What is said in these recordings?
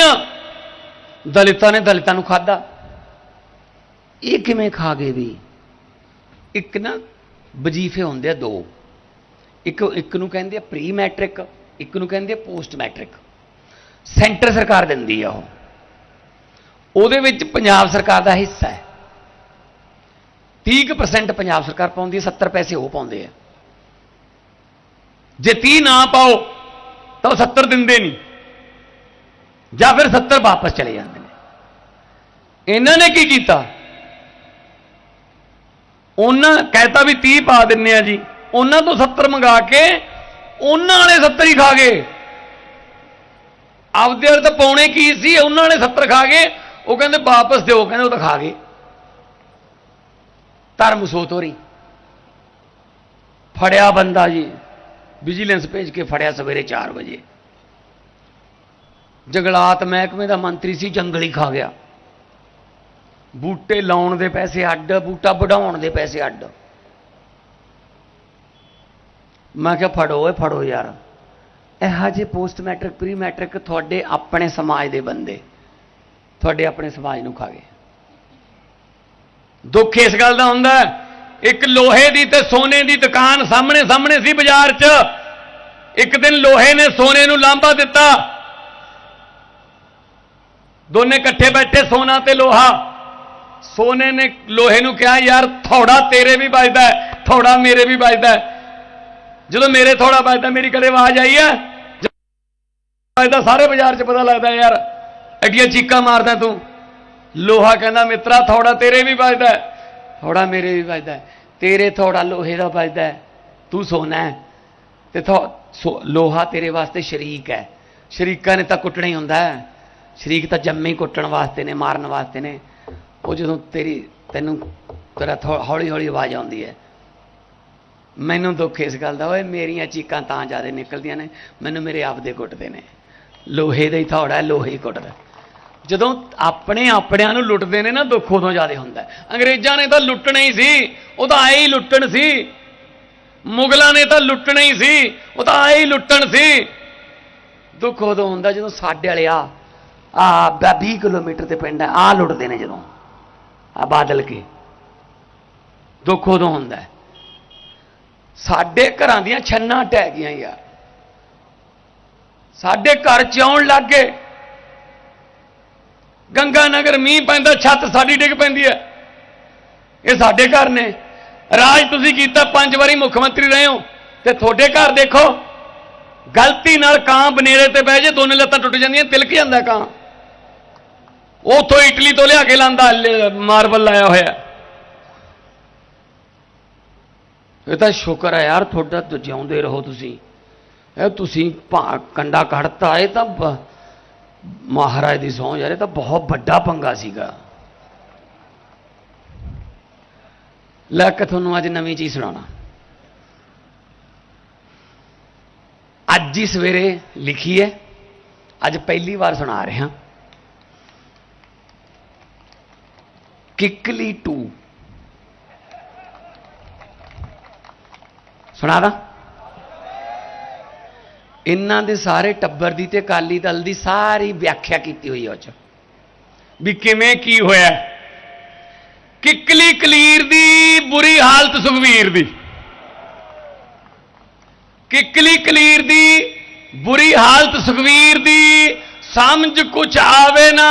ਗਈਆਂ ਦਲਿਤਾਂ ਨੇ ਦਲਿਤਾਂ ਨੂੰ ਖਾਦਾ ਇਹ ਕਿਵੇਂ ਖਾ ਗਏ ਵੀ? ਇੱਕ ਨਾ ਵਜੀਫੇ ਹੁੰਦੇ ਆ ਦੋ। ਇੱਕ ਇੱਕ ਨੂੰ ਕਹਿੰਦੇ ਆ ਪ੍ਰੀ ਮੈਟ੍ਰਿਕ ਇੱਕ ਨੂੰ ਕਹਿੰਦੇ ਆ ਪੋਸਟ ਮੈਟ੍ਰਿਕ ਸੈਂਟਰ ਸਰਕਾਰ ਦਿੰਦੀ ਆ ਉਹ। ਉਹਦੇ ਵਿੱਚ ਪੰਜਾਬ ਸਰਕਾਰ ਦਾ ਹਿੱਸਾ ਹੈ। 30% ਪੰਜਾਬ ਸਰਕਾਰ ਪਾਉਂਦੀ ਹੈ 70 ਪੈਸੇ ਉਹ ਪਾਉਂਦੇ ਆ। ਜੇ 30 ਨਾ ਪਾਓ, ਤਾਂ ਉਹ 70 ਦਿੰਦੇ ਨਹੀਂ। ਜਾਂ ਫਿਰ 70 ਵਾਪਸ ਚਲੇ ਜਾਂਦੇ ਨੇ। ਇਹਨਾਂ ਨੇ ਕੀ ਕੀਤਾ? ਉਹਨਾਂ ਕਹਿਤਾ ਵੀ 30 ਪਾ ਦਿੰਨੇ ਆ ਜੀ। ਉਹਨਾਂ ਤੋਂ 70 ਮੰਗਾ ਕੇ ਉਹਨਾਂ ਵਾਲੇ 70 ਹੀ ਖਾ ਗਏ। ਆਪਦੇ ਵਾਲੇ ਤਾਂ ਪਾਉਣੇ ਕੀ ਸੀ, ਉਹਨਾਂ ਵਾਲੇ 70 ਖਾ ਗਏ। ਉਹ ਕਹਿੰਦੇ ਵਾਪਸ ਦਿਓ, ਕਹਿੰਦੇ ਉਹ ਤਾਂ ਖਾ ਗਏ। ਧਰਮ ਸੋਤ ਹੋ ਰਹੀ ਫੜਿਆ ਬੰਦਾ ਜੀ ਵਿਜੀਲੈਂਸ ਭੇਜ ਕੇ ਫੜਿਆ ਸਵੇਰੇ 4 ਵਜੇ। ਜੰਗਲਾਤ ਮਹਿਕਮੇ ਦਾ ਮੰਤਰੀ ਸੀ, ਜੰਗਲੀ ਖਾ ਗਿਆ। ਬੂਟੇ ਲਾਉਣ ਦੇ ਪੈਸੇ ਅੱਡ, ਬੂਟਾ ਵਢਾਉਣ ਦੇ ਪੈਸੇ ਅੱਡ। ਮੈਂ ਕਿਹਾ, ਫੜੋ ਓਏ, ਫੜੋ ਯਾਰ। ਇਹੋ ਜਿਹੇ ਪੋਸਟ ਮੈਟ੍ਰਿਕ ਪ੍ਰੀ ਮੈਟ੍ਰਿਕ ਤੁਹਾਡੇ ਆਪਣੇ ਸਮਾਜ ਦੇ ਬੰਦੇ। ਤੁਹਾਡੇ ਆਪਣੇ ਸਮਾਜ ਨੂੰ ਖਾ ਗਏ। ਦੁੱਖ ਇਸ ਗੱਲ ਦਾ ਹੁੰਦਾ ਇੱਕ ਲੋਹੇ ਦੀ ਤੇ ਸੋਨੇ ਦੀ ਦੁਕਾਨ ਸਾਹਮਣੇ ਸਾਹਮਣੇ ਸੀ ਬਾਜ਼ਾਰ 'ਚ। ਇੱਕ ਦਿਨ ਲੋਹੇ ਨੇ ਸੋਨੇ ਨੂੰ ਲਾਂਭਾ ਦਿੱਤਾ। ਦੋਨੇ ਇਕੱਠੇ ਬੈਠੇ ਸੋਨਾ ਤੇ ਲੋਹਾ। ਸੋਨੇ ਨੇ ਲੋਹੇ ਨੂੰ ਕਿਹਾ, ਯਾਰ, ਥੋੜਾ ਤੇਰੇ ਵੀ ਵੱਜਦਾ ਥੋੜਾ ਮੇਰੇ ਵੀ ਵੱਜਦਾ ਜਦੋਂ ਮੇਰੇ ਥੋੜਾ ਵੱਜਦਾ, ਮੇਰੀ ਕਦੇ ਆਵਾਜ਼ ਆਈ ਹੈ? ਵੱਜਦਾ, ਸਾਰੇ ਬਾਜ਼ਾਰ 'ਚ ਪਤਾ ਲੱਗਦਾ ਯਾਰ, ਐਡੀਆਂ ਚੀਕਾਂ ਮਾਰਦਾ ਤੂੰ। ਲੋਹਾ ਕਹਿੰਦਾ, ਮਿੱਤਰਾ, ਥੋੜਾ ਤੇਰੇ ਵੀ ਵੱਜਦਾ ਥੋੜਾ ਮੇਰੇ ਵੀ ਵੱਜਦਾ ਤੇਰੇ ਥੋੜਾ ਲੋਹੇ ਦਾ ਵੱਜਦਾ ਤੂੰ ਸੋਨਾ ਹੈ। ਤੇ ਥੋ- ਸੋ- ਲੋਹਾ ਤੇਰੇ ਵਾਸਤੇ ਸ਼ਰੀਕ ਹੈ। ਸ਼ਰੀਕਾਂ ਨੇ ਤਾਂ ਕੁੱਟਣਾ ਹੀ ਹੁੰਦਾ ਹੈ। ਸ਼ਰੀਕ ਤਾਂ ਜੰਮੇ ਹੀ ਕੁੱਟਣ ਵਾਸਤੇ ਨੇ, ਮਾਰਨ ਵਾਸਤੇ ਨੇ। ਉਹ ਜਦੋਂ ਤੇਰੀ, ਤੈਨੂੰ, ਤੇਰਾ ਹੌਲੀ ਹੌਲੀ ਆਵਾਜ਼ ਆਉਂਦੀ ਹੈ, ਮੈਨੂੰ ਦੁੱਖ ਇਸ ਗੱਲ ਦਾ, ਓਏ ਮੇਰੀਆਂ ਚੀਕਾਂ ਤਾਂ ਜ਼ਿਆਦਾ ਨਿਕਲਦੀਆਂ ਨੇ, ਮੈਨੂੰ ਮੇਰੇ ਆਪ ਦੇ ਕੁੱਟਦੇ ਨੇ। ਲੋਹੇ ਦਾ ਹੀ ਥੌੜਾ, ਲੋਹੇ ਹੀ ਕੁੱਟਦਾ। ਜਦੋਂ ਆਪਣੇ ਆਪਣਿਆਂ ਨੂੰ ਲੁੱਟਦੇ ਨੇ ਨਾ, ਦੁੱਖ ਉਦੋਂ ਜ਼ਿਆਦਾ ਹੁੰਦਾ। ਅੰਗਰੇਜ਼ਾਂ ਨੇ ਤਾਂ ਲੁੱਟਣਾ ਹੀ ਸੀ, ਉਹ ਤਾਂ ਆਏ ਹੀ ਲੁੱਟਣ ਸੀ। ਮੁਗਲਾਂ ਨੇ ਤਾਂ ਲੁੱਟਣਾ ਹੀ ਸੀ, ਉਹ ਤਾਂ ਆਏ ਹੀ ਲੁੱਟਣ ਸੀ। ਦੁੱਖ ਉਦੋਂ ਹੁੰਦਾ ਜਦੋਂ ਸਾਡੇ ਵਾਲੇ ਆ ਆ 20 ਕਿਲੋਮੀਟਰ ਤੇ ਪਿੰਡ ਹੈ ਆ ਲੁੱਟਦੇ ਨੇ ਜਦੋਂ। ਆ ਬਾਦਲ ਕੇ। ਦੁੱਖ ਉਦੋਂ ਹੁੰਦਾ ਸਾਡੇ ਘਰਾਂ ਦੀਆਂ ਛੰਨਾਂ ਟਹਿ ਗਈਆਂ ਯਾਰ। ਸਾਡੇ ਘਰ ਚ ਆਉਣ ਲੱਗ ਗਏ। ਗੰਗਾ ਨਗਰ ਮੀਂਹ ਪੈਂਦਾ, ਛੱਤ ਸਾਡੀ ਡਿੱਗ ਪੈਂਦੀ ਹੈ। ਇਹ ਸਾਡੇ ਘਰ ਨੇ। ਰਾਜ ਤੁਸੀਂ ਕੀਤਾ, ਪੰਜ ਵਾਰੀ ਮੁੱਖ ਮੰਤਰੀ ਰਹੇ ਹੋ ਤੇ ਤੁਹਾਡੇ ਘਰ ਦੇਖੋ, ਗਲਤੀ ਨਾਲ ਕਾਂ ਬਨੇਰੇ ਤੇ ਬਹਿ ਜੇ, ਦੋਨੇ ਲੱਤਾਂ ਟੁੱਟ ਜਾਂਦੀਆਂ, ਤਿਲਕ ਜਾਂਦਾ ਕਾਂ। ਉਥੋਂ ਇਟਲੀ ਤੋਂ ਲਿਆ ਕੇ ਲਾਂਦਾ ਮਾਰਬਲ ਲਾਇਆ ਹੋਇਆ। ਇਹ ਤਾਂ ਸ਼ੁਕਰ ਹੈ ਯਾਰ, ਤੁਹਾਡਾ ਤਾਂ ਜਿਉਂਦੇ ਰਹੋ ਤੁਸੀਂ। ਇਹ ਤੁਸੀਂ ਭਾ, ਕੰਡਾ ਕੱਢਤਾ, ਇਹ ਤਾਂ ਮਹਾਰਾਜ ਦੀ ਸਹੁੰ ਯਾਰ, ਇਹ ਤਾਂ ਬਹੁਤ ਵੱਡਾ ਪੰਗਾ ਸੀਗਾ। ਲੈ ਕੇ ਤੁਹਾਨੂੰ ਅੱਜ ਨਵੀਂ ਚੀਜ਼ ਸੁਣਾਉਣਾ। ਅੱਜ ਹੀ ਸਵੇਰੇ ਲਿਖੀ ਹੈ, ਅੱਜ ਪਹਿਲੀ ਵਾਰ ਸੁਣਾ ਰਿਹਾ। ਕਿਕਲੀ 2 ਸੁਣਾ ਦਾ? ਇਹਨਾਂ ਦੇ ਸਾਰੇ ਟੱਬਰ ਦੀ ਤੇ ਕਾਲੀ ਦਲ ਦੀ ਸਾਰੀ ਵਿਆਖਿਆ ਕੀਤੀ ਹੋਈ ਹੈ ਉਹ ਚ। ਵੀ ਕਿਵੇਂ ਕੀ ਹੋਇਆ? ਕਿਕਲੀ ਕਲੀਰ ਦੀ, ਬੁਰੀ ਹਾਲਤ ਸੁਖਵੀਰ ਦੀ। ਕਿਕਲੀ ਕਲੀਰ ਦੀ, ਬੁਰੀ ਹਾਲਤ ਸੁਖਵੀਰ ਦੀ, ਸਮਝ ਕੁਛ ਆਵੇ ਨਾ।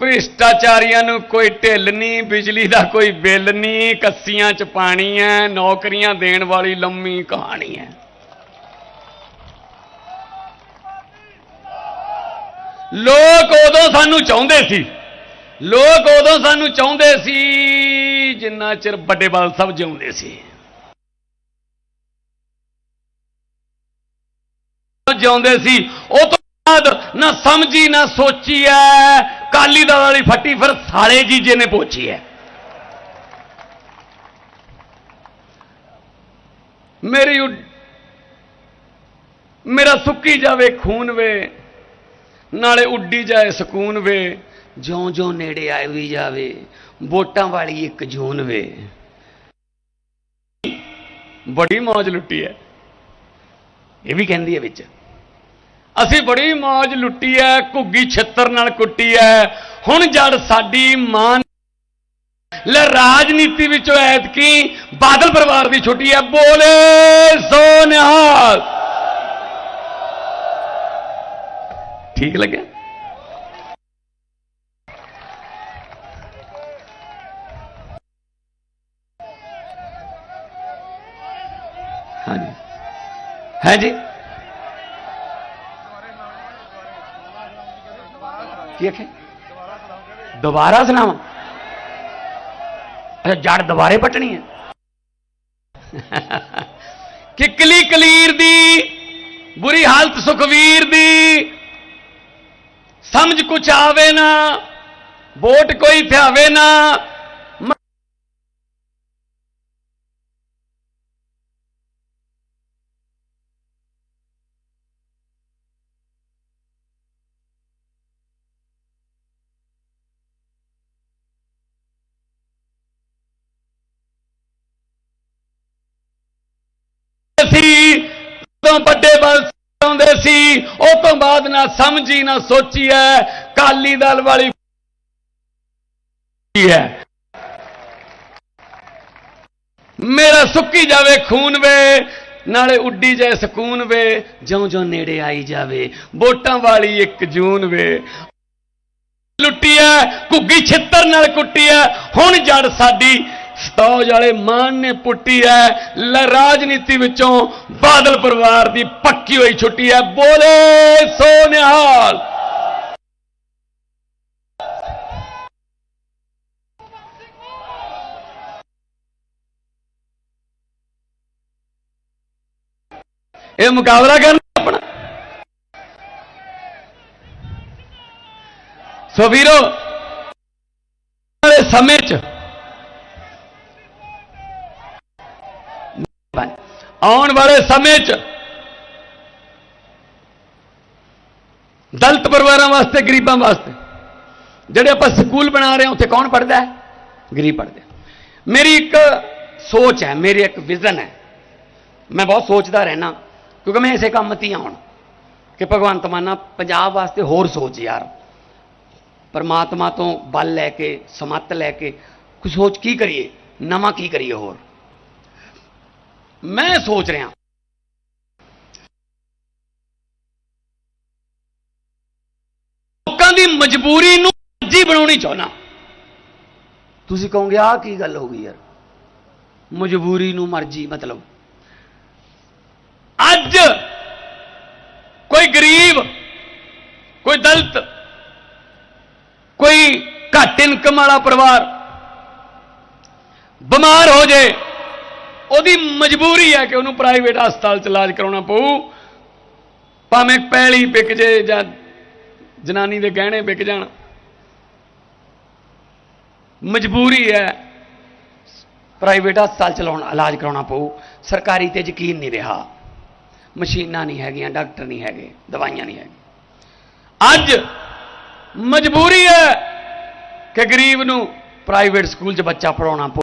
ਭ੍ਰਿਸ਼ਟਾਚਾਰੀਆਂ ਨੂੰ ਕੋਈ ਢਿੱਲ ਨਹੀਂ, ਬਿਜਲੀ ਦਾ ਕੋਈ ਬਿੱਲ ਨਹੀਂ, ਕੱਸੀਆਂ ਚ ਪਾਣੀ ਹੈ, ਨੌਕਰੀਆਂ ਦੇਣ ਵਾਲੀ ਲੰਮੀ ਕਹਾਣੀ ਹੈ। ਲੋਕ ਉਦੋਂ ਸਾਨੂੰ ਚਾਹੁੰਦੇ ਸੀ, ਲੋਕ ਉਦੋਂ ਸਾਨੂੰ ਚਾਹੁੰਦੇ ਸੀ, ਜਿੰਨਾ ਚਿਰ ਵੱਡੇ ਬਾਲ ਸਭ ਜਿਉਂਦੇ ਸੀ। ਜਿਉਂਦੇ ਸੀ, ਉਹ ਤੋਂ ਬਾਅਦ ਨਾ ਸਮਝੀ ਨਾ ਸੋਚੀ ਐ ਕਾਲੀ ਦਲ ਵਾਲੀ ਫੱਟੀ ਫਿਰ ਸਾਲੇ ਜੀਜੇ ਨੇ ਪੋਚੀ ਹੈ। ਮੇਰੀ ਉੱਡ- ਮੇਰਾ ਸੁੱਕੀ ਜਾਵੇ, ਖੂਨ ਵੇ, ਨਾਲੇ ਉੱਡੀ ਜਾਏ, ਸਕੂਨ ਵੇ ਜਿਉਂ ਜਿਉਂ ਨੇੜੇ ਆਈ ਵੀ ਜਾਵੇ, ਵੋਟਾਂ ਵਾਲੀ ਇੱਕ ਜੂਨ ਵੇ। ਬੜੀ ਮੌਜ ਲੁੱਟੀ ਹੈ। ਇਹ ਵੀ ਕਹਿੰਦੀ ਹੈ ਵਿੱਚ। ਅਸੀਂ ਬੜੀ ਮੌਜ ਲੁੱਟੀ ਐ, ਘੁੱਗੀ ਛਿੱਤਰ ਨਾਲ ਕੁੱਟੀ ਐ। ਹੁਣ ਜੜ ਸਾਡੀ ਮਾਂ ਲੈ ਰਾਜਨੀਤੀ ਵਿੱਚੋਂ ਐਤਕੀ ਬਾਦਲ ਪਰਿਵਾਰ ਦੀ ਛੁੱਟੀ ਐ, ਬੋਲੇ ਸੋ ਨਿਹਾਲ। ਠੀਕ ਲੱਗਿਆ? ਹਾਂਜੀ। ਹੈ ਜੀ? ਕੀ ਆਖੇ? ਦੁਬਾਰਾ ਸੁਣਾਵਾਂ? ਅੱਛਾ, ਜੜ ਦੁਬਾਰੇ ਪਟਣੀ ਹੈ। ਕਿਕਲੀ ਕਲੀਰ ਦੀ, ਬੁਰੀ ਹਾਲਤ ਸੁਖਵੀਰ ਦੀ, ਸਮਝ ਕੁਛ ਆਵੇ ਨਾ, ਵੋਟ ਕੋਈ ਥਿਆਵੇ ਨਾ ਮ- ਸੀ। ਤੋਂ ਵੱਡੇ ਬਲ ਆਉਂਦੇ ਸੀ, ਉਹ ਤੋਂ ਬਾਅਦ ਨਾ ਸਮਝੀ, ਨਾ ਸੋਚੀ ਐ। ਕਾਲੀ ਦਲ ਵਾਲੀ ਹੈ ਮੇਰਾ ਸੁੱਕੀ ਜਾਵੇ, ਖੂਨ ਵੇ। ਨਾਲੇ ਉੱਡੀ ਜਾਏ, ਸਕੂਨ ਵੇ। ਜਿਉਂ ਜਿਉਂ ਨੇੜੇ ਆਈ ਜਾਵੇ, ਵੋਟਾਂ ਵਾਲੀ ਇੱਕ ਜੂਨ ਵੇ। ਲੁੱਟੀ ਐ, ਘੁੱਗੀ ਛਿੱਤਰ ਨਾਲ ਕੁੱਟੀ ਐ। ਹੁਣ ਜੜ ਸਾਡੀ ਸਤੌਜ ਵਾਲੇ ਮਾਨ ਨੇ ਪੁੱਟੀ ਹੈ, ਲੈ ਰਾਜਨੀਤੀ ਵਿੱਚੋਂ ਬਾਦਲ ਪਰਿਵਾਰ ਦੀ ਪੱਕੀ ਹੋਈ ਛੁੱਟੀ ਹੈ। ਬੋਲੇ ਸੋ ਨਿਹਾਲ ਇਹ ਮੁਕਾਬਲਾ ਕਰਨਾ ਆਪਣਾ। ਸੋ ਵੀਰੋ ਵਾਲੇ ਸਮੇਂ 'ਚ ਆਉਣ ਵਾਲੇ ਸਮੇਂ 'ਚ ਦਲਿਤ ਪਰਿਵਾਰਾਂ ਵਾਸਤੇ, ਗਰੀਬਾਂ ਵਾਸਤੇ। ਜਿਹੜੇ ਆਪਾਂ ਸਕੂਲ ਬਣਾ ਰਹੇ ਹਾਂ, ਉੱਥੇ ਕੌਣ ਪੜਦਾ ਹੈ? ਗਰੀਬ ਪੜਦੇ ਮੇਰੀ ਇੱਕ ਸੋਚ ਹੈ, ਮੇਰੀ ਇੱਕ ਵਿਜ਼ਨ ਹੈ। ਮੈਂ ਬਹੁਤ ਸੋਚਦਾ ਰਹਿਣਾ ਕਿਉਂਕਿ ਮੈਂ ਇਸੇ ਕੰਮ 'ਤੇ ਹੀ ਹਾਂ ਕਿ ਭਗਵੰਤ ਮਾਨਾ ਪੰਜਾਬ ਵਾਸਤੇ ਹੋਰ ਸੋਚ ਯਾਰ। ਪਰਮਾਤਮਾ ਤੋਂ ਬਲ ਲੈ ਕੇ, ਸਮੱਤ ਲੈ ਕੇ ਕੁਝ ਸੋਚ ਕੀ ਕਰੀਏ? ਨਵਾਂ ਕੀ ਕਰੀਏ ਹੋਰ? ਮੈਂ ਸੋਚ ਰਿਹਾ। ਲੋਕਾਂ ਦੀ ਮਜਬੂਰੀ ਨੂੰ ਜੀ ਬਣਾਉਣੀ ਚਾਹੁੰਦਾ। ਤੁਸੀਂ ਕਹੋਗੇ, ਆਹ ਕੀ ਗੱਲ ਹੋ ਗਈ ਯਾਰ? ਮਜਬੂਰੀ ਨੂੰ ਮਰਜ਼ੀ ਮਤਲਬ। ਅੱਜ ਕੋਈ ਗਰੀਬ, ਕੋਈ ਦਲਤ, ਕੋਈ ਘੱਟ ਇਨਕਮ ਵਾਲਾ ਪਰਿਵਾਰ ਬਿਮਾਰ ਹੋ ਜਾਏ। ਉਹਦੀ ਮਜਬੂਰੀ ਹੈ ਕਿ ਉਹਨੂੰ ਪ੍ਰਾਈਵੇਟ ਹਸਪਤਾਲ ਚ ਇਲਾਜ ਕਰਾਉਣਾ ਪਊ। ਭਾਵੇਂ ਪੈਲੀ ਵਿਕ ਜੇ ਜਾਂ ਜਨਾਨੀ ਦੇ ਗਹਿਣੇ ਵਿਕ ਜਾਣ। ਮਜਬੂਰੀ ਹੈ ਪ੍ਰਾਈਵੇਟ ਹਸਪਤਾਲ ਚਲਾਉਣ ਇਲਾਜ ਕਰਾਉਣਾ ਪਊ। ਸਰਕਾਰੀ ਤੇ ਯਕੀਨ ਨਹੀਂ ਰਿਹਾ। ਮਸ਼ੀਨਾਂ ਨਹੀਂ ਹੈਗੀਆਂ, ਡਾਕਟਰ ਨਹੀਂ ਹੈਗੇ, ਦਵਾਈਆਂ ਨਹੀਂ ਹੈਗੀਆਂ। ਅੱਜ ਮਜਬੂਰੀ ਹੈ ਕਿ ਗਰੀਬ ਨੂੰ ਪ੍ਰਾਈਵੇਟ ਸਕੂਲ 'ਚ ਬੱਚਾ ਪੜਾਉਣਾ ਪਊ।